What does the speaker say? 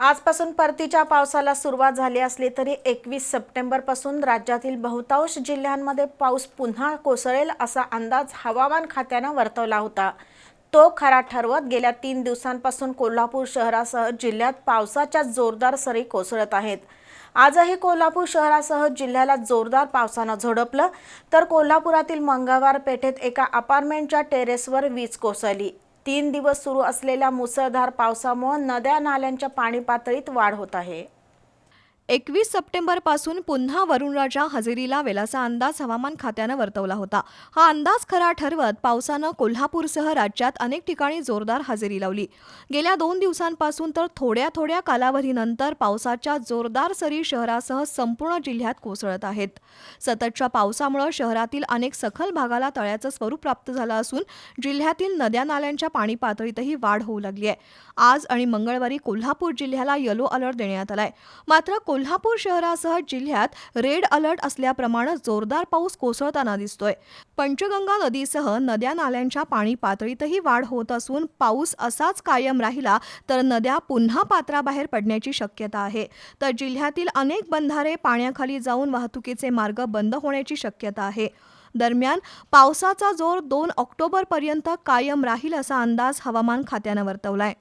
आजपासून परतीच्या पावसाला सुरुवात झाली असली तरी एकवीस सप्टेंबरपासून राज्यातील बहुतांश जिल्ह्यांमध्ये पाऊस पुन्हा कोसळेल असा अंदाज हवामान खात्यानं वर्तवला होता. तो खरा ठरवत गेल्या तीन दिवसांपासून कोल्हापूर शहरासह जिल्ह्यात पावसाच्या जोरदार सरी कोसळत आहेत. आजही कोल्हापूर शहरासह जिल्ह्याला जोरदार पावसानं झोडपलं तर कोल्हापुरातील मंगळवार पेठेत एका अपार्टमेंटच्या टेरेसवर वीज कोसळली. तीन दिवस सुरू असलेल्या मुसळधार पावसामुळे नद्या नाल्यांच्या पाणी पातळीत वाढ होत आहे. एकवीस सप्टेंबरपासून पुन्हा वरुणराजा हजेरीला वेलाचा अंदाज हवामान खात्यानं वर्तवला होता. हा अंदाज खरा ठरवत पावसानं कोल्हापूरसह राज्यात अनेक ठिकाणी जोरदार हजेरी लावली. गेल्या दोन दिवसांपासून तर थोड्या थोड्या कालावधीनंतर पावसाच्या जोरदार सरी शहरासह संपूर्ण जिल्ह्यात कोसळत आहेत. सततच्या पावसामुळे शहरातील अनेक सखल भागाला तळ्याचं स्वरूप प्राप्त झालं असून जिल्ह्यातील नद्या नाल्यांच्या पाणी पातळीतही वाढ होऊ लागली आहे. आज आणि मंगळवारी कोल्हापूर जिल्ह्याला येलो अलर्ट देण्यात आलाय. मात्र कोल्हापूर शहरासह जिल्ह्यात रेड अलर्ट असल्याप्रमाणे जोरदार पाऊस कोसळताना दिसतोय. पंचगंगा नदीसह नद्या नाल्यांच्या पाणी पातळीतही वाढ होत असून पाऊस असाच कायम राहिला तर नद्या पुन्हा पात्राबाहेर पडण्याची शक्यता आहे. तर जिल्ह्यातील अनेक बंधारे पाण्याखाली जाऊन वाहतुकीचे मार्ग बंद होण्याची शक्यता आहे. दरम्यान पावसाचा जोर दोन ऑक्टोबरपर्यंत कायम राहील असा अंदाज हवामान खात्यानं वर्तवलाय.